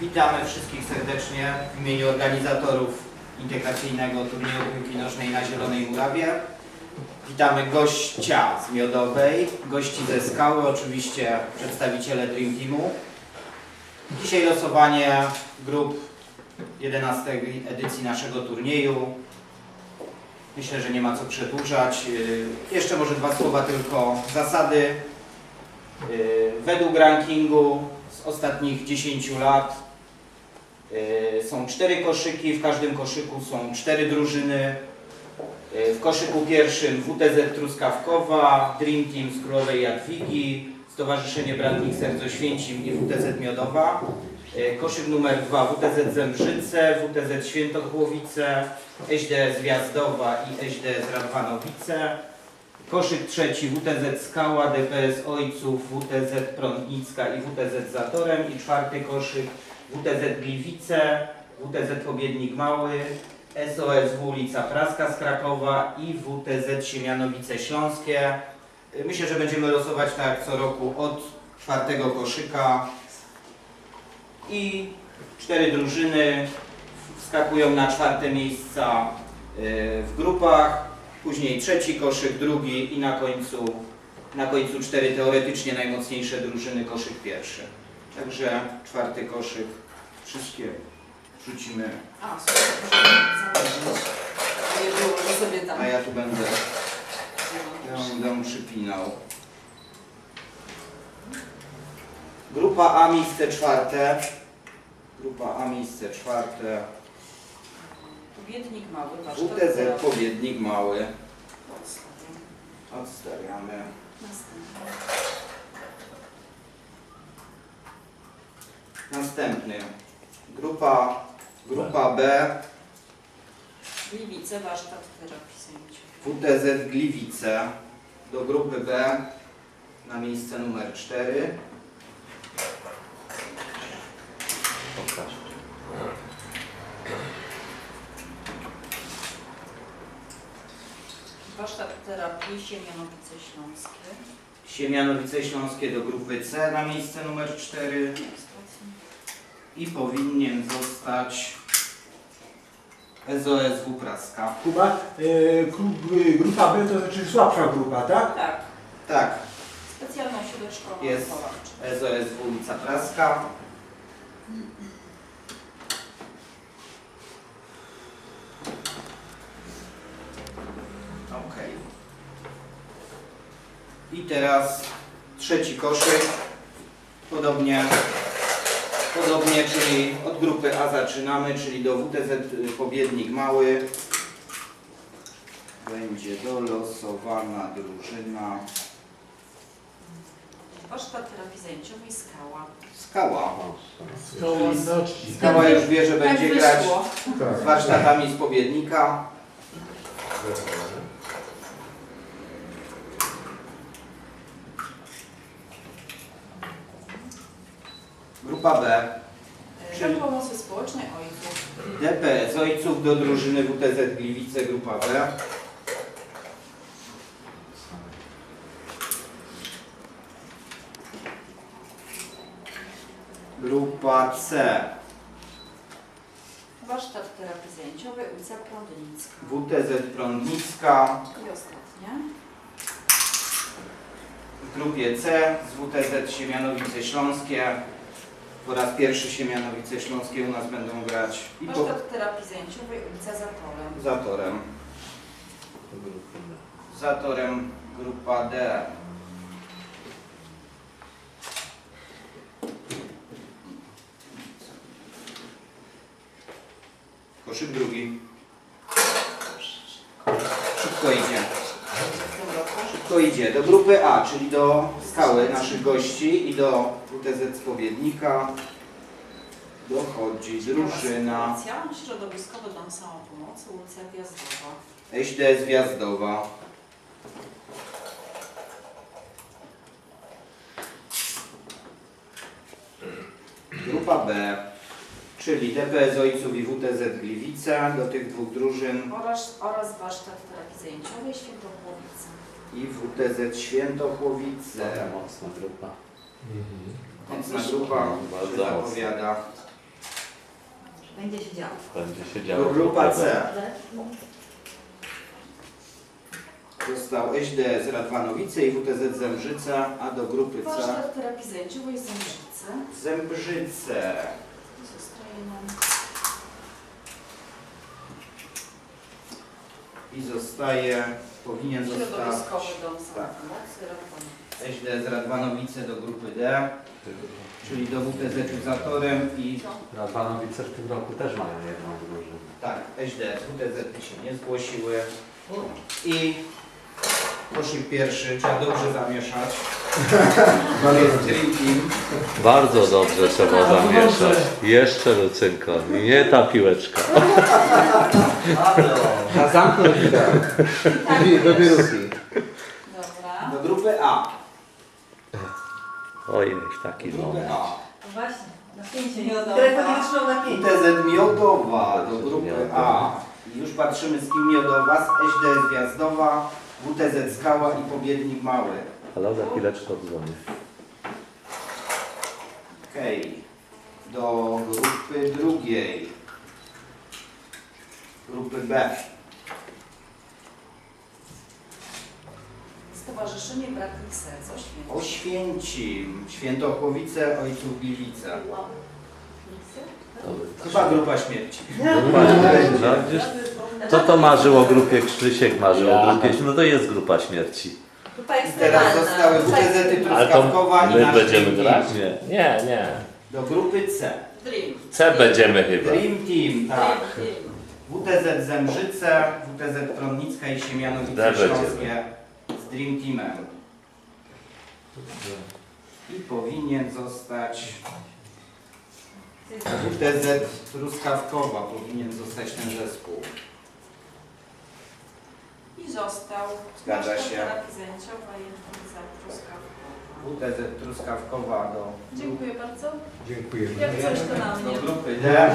Witamy wszystkich serdecznie w imieniu organizatorów integracyjnego turnieju piłki nożnej na Zielonej Murawie. Witamy gościa z Miodowej, gości ze Skały, oczywiście przedstawiciele Dream Teamu. Dzisiaj losowanie grup 11 edycji naszego turnieju. Myślę, że nie ma co przedłużać. Yy, Jeszcze może dwa słowa tylko zasady. Yy, Według rankingu z ostatnich 10 lat są cztery koszyki, w każdym koszyku są cztery drużyny. Yy, W koszyku pierwszym WTZ Truskawkowa, Dream Team z Królowej Jadwigi, Stowarzyszenie Bratnik Serc Oświęcim i WTZ Miodowa. Yy, Koszyk numer dwa WTZ Zembrzyce, WTZ Świętochłowice, SDS Gwiazdowa i SDS Radwanowice. Koszyk trzeci WTZ Skała, DPS Ojców, WTZ Prądnicka i WTZ Zatorem. I czwarty koszyk WTZ Gliwice, WTZ Pobiednik Mały, SOS ulica Praska z Krakowa i WTZ Siemianowice Śląskie. Myślę, że będziemy losować tak jak co roku od czwartego koszyka i cztery drużyny wskakują na czwarte miejsca y, w grupach, później trzeci koszyk, drugi i na końcu, na końcu cztery teoretycznie najmocniejsze drużyny, koszyk pierwszy. Także czwarty koszyk, wszystkie rzucimy, A, a ja tu będę, ja będę przypinał. Grupa A, miejsce czwarte. Grupa A, miejsce czwarte. Pobiednik mały. WTZ, powiednik mały. Odstawiam. Odstawiamy. Następny. Następny. Grupa, grupa B, Gliwice, warsztat terapii zajęciowej. WTZ Gliwice. Do grupy B na miejsce numer 4. Warsztat terapii Siemianowice Śląskie. Siemianowice Śląskie do grupy C na miejsce numer 4. I powinien zostać SOSW Praska. Kuba, e, klub, e, grupa B to znaczy słabsza grupa, tak? Tak, Tak, specjalną siłę szkolną Jest. wychowawczą. SOSW ulica Praska. Ok. I teraz trzeci koszyk. Podobnie, podobnie, czyli od grupy A zaczynamy, czyli do WTZ Pobiednik Mały. Będzie dolosowana drużyna Warsztat terapii zajęciowej Skała. Skała. Skałowności. Skała już wie, że będzie tak grać wyszło. z warsztatami z pobiednika. Grupa B. Dom Pomocy Społecznej Ojców. DPS Ojców do drużyny WTZ Gliwice, grupa B. Grupa C. Warsztat terapii zajęciowej ulica Prądnicka. WTZ Prądnicka. I ostatnie. W grupie C z WTZ Siemianowice Śląskie. Po raz pierwszy Siemianowice Śląskie u nas będą grać i po Warsztat terapii zajęciowej ulica Zatorem. zatorem. Zatorem grupa D. Koszyk drugi. Szybko idzie. W tym Szybko idzie do grupy A, czyli do skały naszych gości i do WTZ Spowiednika. Dochodzi drużyna Sytuacja. Środowiskowy Dom Samopomocy, ulica Gwiazdowa. SDS Gwiazdowa. Grupa B, czyli DPS Ojców i WTZ Gliwice do tych dwóch drużyn Oraz, oraz warsztat terapii zajęciowej Świętochłowice. I WTZ Świętochłowice. mocna grupa. Mocna grupa się Bardzo mocna. zapowiada. Będzie się działo. Będzie się działo. Grupa C. Został SDS Radwanowice i WTZ Zembrzyca, a do grupy C Warsztat terapii zajęciowej Zembrzyce. Zembrzyce. Zostaje nam I zostaje, powinien zostać środowiskowy dom tak. samopomocy Radwan. SDS Radwanowice do grupy D, czyli do WTZ Zatorem i Radwanowice w tym roku też mają jedną drużynę. tak, SDS, WTZ się nie zgłosiły i koszyk pierwszy, trzeba dobrze zamieszać. Jest. Bardzo dobrze trzeba zamieszać. Jeszcze Lucynko, nie ta piłeczka. Na zamknąć do biurki. Dobra. Do grupy A. Ojej, taki no. A. Właśnie. Napięcie miodowe. Telefoniczną napięcie. Miodowa do grupy A. Już patrzymy z kim Miodowa, z SDS Gwiazdowa, WTZ Skała i Pobiednik Mały. Ale za chwileczkę odzwonię. Okej. Do grupy drugiej. Grupy B. Stowarzyszenie Bratnich Serc Oświęcim. Oświęcim, Świętochłowice, Ojców Gliwice. Chyba grupa śmierci. No, widzisz, co to marzył o grupie Krzysiek marzył o grupie? No to jest grupa śmierci. Grupa I teraz zostały WTZ Truskawkowa i my nasz będziemy Dream grać? Team. Nie. Nie, nie. Do grupy C. Dream. C będziemy chyba. Dream Team, tak. Dream. WTZ Zembrzyce, WTZ Prądnicka i Siemianowice D będziemy. Śląskie z Dream Teamem. I powinien zostać WTZ Truskawkowa, powinien zostać ten zespół. I został. Zgadza się. terapii zajęciowej za truskawką. Truskawkowa do, Dziękuję bardzo. Dziękuję. Jak coś to na mnie. do grupy D.